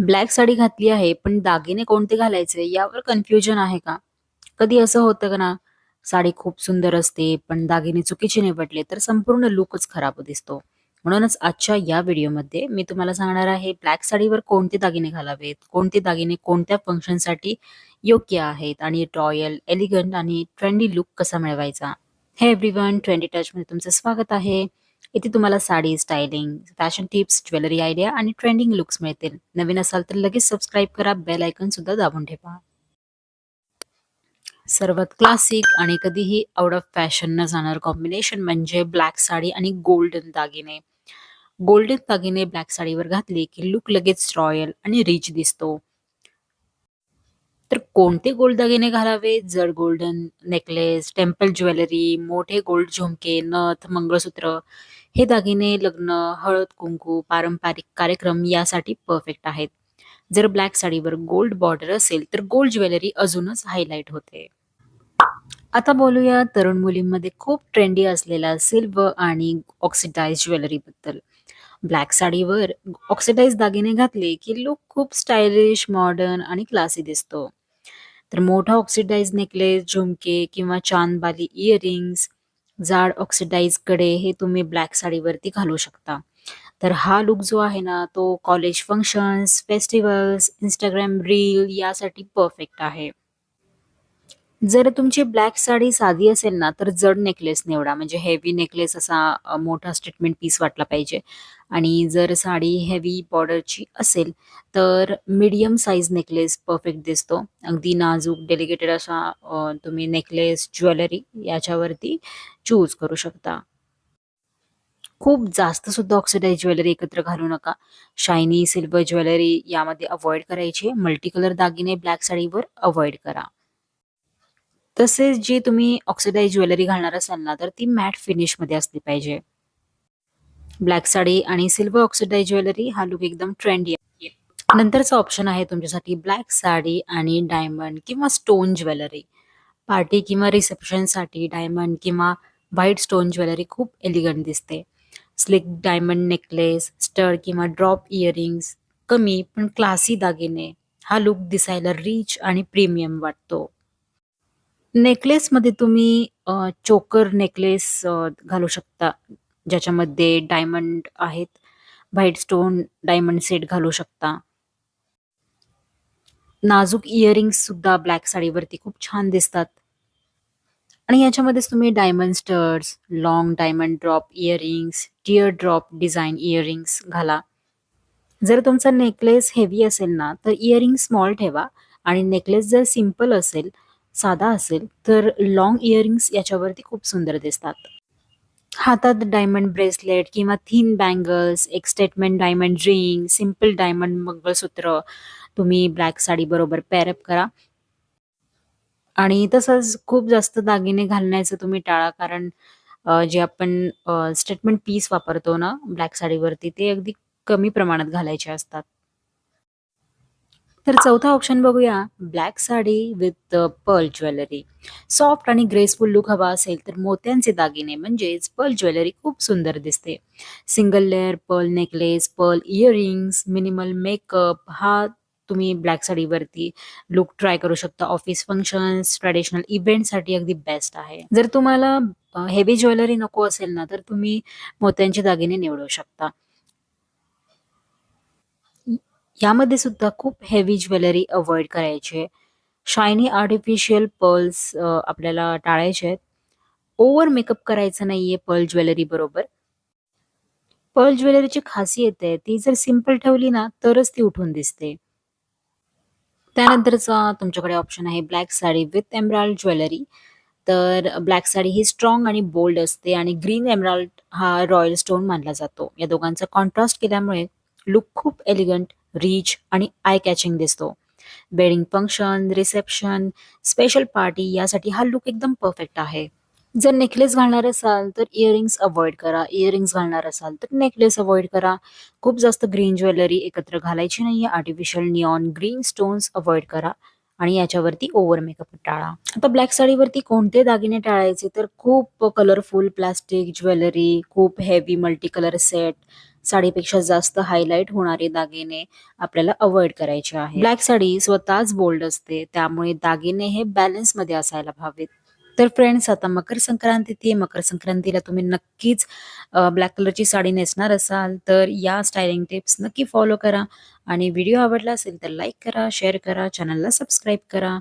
Black sari घातली आहे, पण दागिने कोणते घालायचे यावर कन्फ्युजन आहे का? कधी असं होतं का ना, साडी खूप सुंदर असते, पण दागिने चुकीचे निवडले तर संपूर्ण लुकच खराब दिसतो. म्हणूनच आजच्या या व्हिडिओमध्ये मी तुम्हाला सांगणार आहे ब्लॅक साडीवर कोणते दागिने घालावेत, कोणते दागिने कोणत्या फंक्शनसाठी योग्य आहेत आणि रॉयल, एलिगंट आणि ट्रेंडी लुक कसा मिळवायचा. हे एव्हरीवन ट्रेंडी टचमध्ये तुमचं स्वागत आहे. इथे तुम्हाला sari, styling, fashion tips, jewellery idea आणि ट्रेंडिंग लुक्स मिळतील. नवीन असाल तर लगेच सबस्क्राईब करा, बेल आयकॉन सुद्धा दाबून ठेवा. सर्वात क्लासिक आणि कधीही आउट ऑफ फॅशन न जाणार कॉम्बिनेशन म्हणजे ब्लॅक साडी आणि गोल्डन दागिने. गोल्डन दागिने ब्लॅक साडीवर घातले की लुक लगेच रॉयल आणि रिच दिसतो. तर कोणते गोल्ड दागिने घालावे? जड गोल्डन नेकलेस, टेम्पल ज्वेलरी, मोठे गोल्ड झुमके, नथ, मंगळसूत्र हे दागिने लग्न, हळद-कुंकू, पारंपरिक कार्यक्रम यासाठी परफेक्ट आहेत. जर ब्लॅक साडीवर गोल्ड बॉर्डर असेल तर गोल्ड ज्वेलरी अजूनच हायलाईट होते. आता बोलूया तरुण मुलींमध्ये खूप ट्रेंडी असलेला सिल्वर आणि ऑक्सिडाइज्ड ज्वेलरीबद्दल. ब्लॅक साडीवर ऑक्सिडाईज दागिने घातले की लुक खूप स्टायलिश, मॉडर्न आणि क्लासी दिसतो. तर मोठा ऑक्सिडाईज नेकलेस, झुमके किंवा चांदबाली इयरिंग्स, जाड ऑक्सिडाइजकडे हे तुम्ही ब्लॅक साडीवरती घालू शकता. तर हा लूक जो आहे ना, तो college functions, festivals Instagram reel यासाठी परफेक्ट आहे. जर तुमची ब्लॅक साडी साधी असेल ना, तर जड नेकलेस निवडा. म्हणजे हेवी नेकलेस असा मोठा स्टेटमेंट पीस वाटला पाहिजे आणि जर साडी हेवी बॉर्डरची असेल, तर मीडियम साईज नेकलेस परफेक्ट दिसतो. अगदी नाजूक, डेलिकेटेड असा तुम्ही नेकलेस, ज्वेलरी याच्यावरती चूज करू शकता. खूप जास्त सुद्धा ऑक्सिडाईज ज्वेलरी एकत्र घालू नका. शायनी सिल्वर ज्वेलरी यामध्ये अवॉइड करायची. मल्टी कलर दागिने ब्लॅक साडीवर अवॉइड करा. तसेच जे तुम्ही ऑक्सिडाईज ज्वेलरी घालणार असाल ना, तर ती मॅट फिनिशमध्ये असली पाहिजे. ब्लॅक साडी आणि सिल्वर ऑक्सिडाईज ज्वेलरी हा लुक एकदम ट्रेंडी आहे. नंतरचा ऑप्शन आहे तुमच्यासाठी ब्लॅक साडी आणि डायमंड किंवा स्टोन ज्वेलरी. पार्टी किंवा रिसेप्शनसाठी डायमंड किंवा व्हाईट स्टोन ज्वेलरी खूप एलिगंट दिसते. स्लिक डायमंड नेकलेस, स्टर किंवा ड्रॉप इयरिंग्स, कमी पण क्लासी दागिने हा लुक दिसायला रिच आणि प्रीमियम वाटतो. नेकलेसमध्ये तुम्ही अ, चोकर नेकलेस अ, घालू शकता, ज्याच्यामध्ये डायमंड आहेत. व्हाईट स्टोन डायमंड सेट घालू शकता. नाजूक इयरिंग्स सुद्धा ब्लॅक साडीवरती खूप छान दिसतात. आणि याच्यामध्येच तुम्ही diamond studs, long diamond drop earrings, tear drop design earrings घाला. जर तुमचा नेकलेस हेवी असेल ना, तर इयरिंग स्मॉल ठेवा आणि नेकलेस जर सिंपल असेल, साधा असेल, तर लॉंग इयरिंग्स याच्यावरती खूप सुंदर दिसतात. हातात डायमंड ब्रेसलेट किंवा थिन बँगल्स, एक statement diamond ring, simple diamond mangalsutra तुम्ही ब्लॅक साडीबरोबर बरोबर अप करा. आणि तसंच खूप जास्त दागिने घालण्याचं तुम्ही टाळा. कारण जे आपण स्टेटमेंट पीस वापरतो ना ब्लॅक साडीवरती, ते अगदी कमी प्रमाणात घालायचे असतात. तर चौथा ऑप्शन बघूया. Black sari with pearl jewellery. Soft आणि ग्रेसफुल लुक हवा असेल, तर मोत्यांचे दागिने म्हणजेच पर्ल ज्वेलरी खूप सुंदर दिसते. Single layer pearl necklace, pearl earrings, minimal makeup हा तुम्ही ब्लॅक साडीवरती लूक ट्राय करू शकता. ऑफिस फंक्शन्स, ट्रेडिशनल इव्हेंटसाठी अगदी बेस्ट आहे. जर तुम्हाला हेवी ज्वेलरी नको असेल ना, तर तुम्ही मोत्यांचे दागिने निवडू शकता. यामध्ये सुद्धा खूप हेवी ज्वेलरी अवॉइड करायची आहे. शायनी आर्टिफिशियल पर्ल्स आपल्याला टाळायचे आहेत. ओव्हर मेकअप करायचा नाहीये पर्ल ज्वेलरी बरोबर. पर्ल ज्वेलरीची खासियत आहे, ती जर सिंपल ठेवली ना, तरच ती उठून दिसते. त्यानंतरचा तुमच्याकडे ऑप्शन आहे black sari with emerald jewellery. तर ब्लॅक साडी ही स्ट्रॉंग आणि बोल्ड असते आणि ग्रीन एमराल्ड हा रॉयल स्टोन मानला जातो. या दोघांचा कॉन्ट्रास्ट केल्यामुळे लुक खूप एलिगंट, रिच आणि आय कॅचिंग दिसतो. Wedding function, reception, special party यासाठी हा लूक एकदम परफेक्ट आहे. जर नेकलेस घालणार असाल, तर इयरिंग्स अवॉइड करा. इयरिंग्स घालणार असाल, तर नेकलेस अवॉइड करा. खूप जास्त ग्रीन ज्वेलरी एकत्र घालायची नाहीये. Artificial neon green stones avoid करा आणि याच्यावरती ओव्हर मेकअप टाळा. आता ब्लॅक साडीवरती कोणते दागिने टाळायचे, तर खूप कलरफुल प्लास्टिक ज्वेलरी, खूप हेवी मल्टी कलर सेट, साडीपेक्षा जास्त हायलाईट होणारे दागिने आपल्याला अवॉइड करायचे आहे ब्लॅक साडी स्वतःच बोल्ड असते त्यामुळे दागिने हे बॅलन्समध्ये असायला हवेत. तर फ्रेंड्स आता मकर संक्रांती ती मकर संक्रांतीला तुम्ही नक्कीच ब्लॅक कलरची साडी नेसणार असाल तर या स्टायलिंग टिप्स नक्की फॉलो करा. आणि व्हिडिओ आवडला असेल तर लाईक करा शेअर करा चॅनलला सबस्क्राईब करा.